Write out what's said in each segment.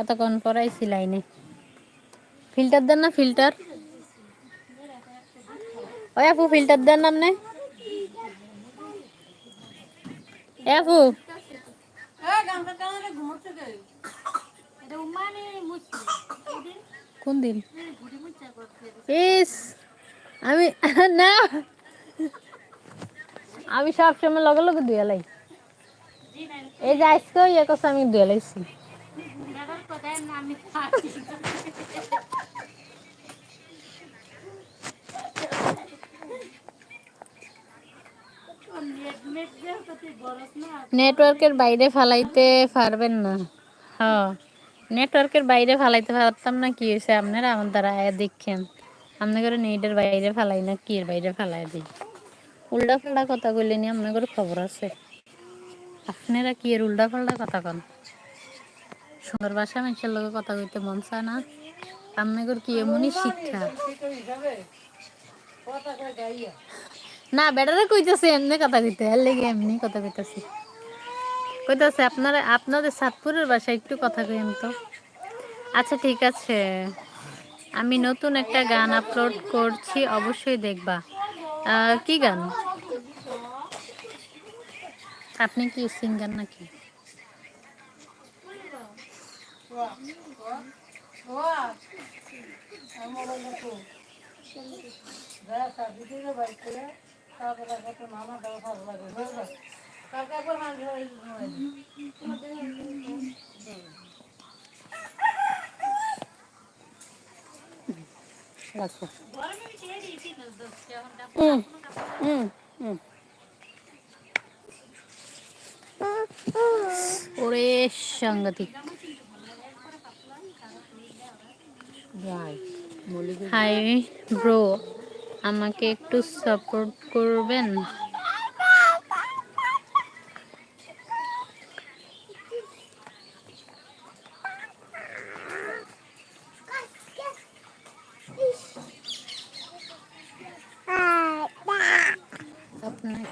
এতক্ষণ পরাইছি লাইনে ফিল্টার দেন না ফিল্টার? ওই আপু, ফিল্টার দেন নে আপু। কোন দিন? আমি না। আমি সব সময় লগে লগে দুয়া লাই। এই যে আজকে ইয়ে করছে, আমি দুয়া লাইছি। নেটওয়ার্কের বাইরে ফালাইতে পারবেন না। হ্যাঁ নেটওয়ার্কের বাইরে ফালাইতে পারতাম না, কি হয়েছে আপনারা আমার দ্বারা আয়া দেখছেন আপনাদের নেটের বাইরে ফালাই না, কি বাইরে ফালাই দিই উল্টা ফাল্টা কথা কইলে নি আপনাদের খবর আছে? আপনারা কি এর উল্টা ফাল্টা কথা কন? সুন্দর ভাষা মানুষের লগে কথা কইতে মন চায় না। আপনাদের কি এমনই শিক্ষা? না, বেটারে কইতেছে এমনি কথা কইতে, এর লেগে এমনি কথা কইতেছি। কইতেছে, আপনারা, আপনাদের সাতপুরের বাসায় একটু কথা কইেন তো। আচ্ছা ঠিক আছে। আমি নতুন একটা গান আপলোড করছি, অবশ্যই দেখবা। কি গান? আপনি কি সিঙ্গার নাকি? রাখো হুম হুম হুম। ওরে সাংঘাতিক। হাই ব্রো আমাকে একটু সাপোর্ট করবেন?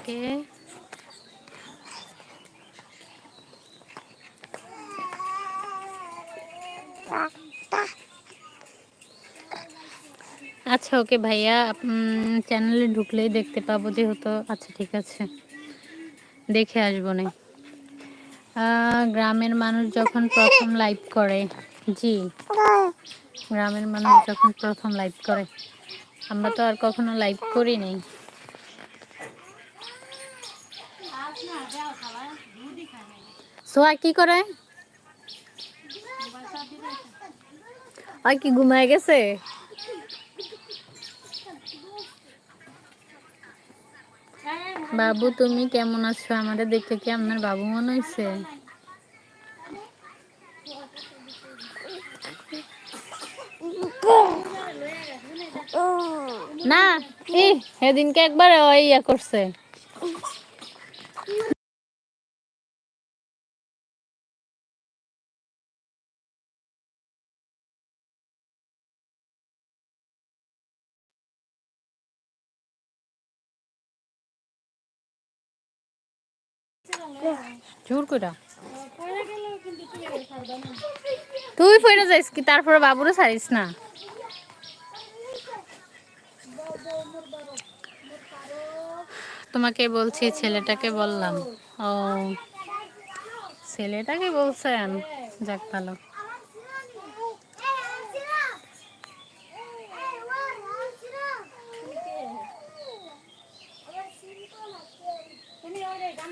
আপনাকে আচ্ছা ওকে ভাইয়া চ্যানেলে ঢুকলেই দেখতে পাবো যেহেতু। আচ্ছা ঠিক আছে। দেখে আসব না। গ্রামের মানুষ যখন প্রথম লাইভ করে, জি, গ্রামের মানুষ যখন প্রথম লাইভ করে, আমরা তো আর কখনো লাইভ করি নাই। সোয়া কি করে? আর কি ঘুমায় গেছে? বাবু, তুমি কেমন আছো? আমাদের দেখতে কি আপনার বাবু মনে হয়েছে? না সেদিনকে একবার ওই ইয়া করছে। জোর কইরা। তুই ফিরে যাইস কি? তারপরে বাবুরে ছাড়িস না? তোমাকে বলছি ছেলেটাকে বললাম। ও ছেলেটাকে বলছেন? যাক ভালো।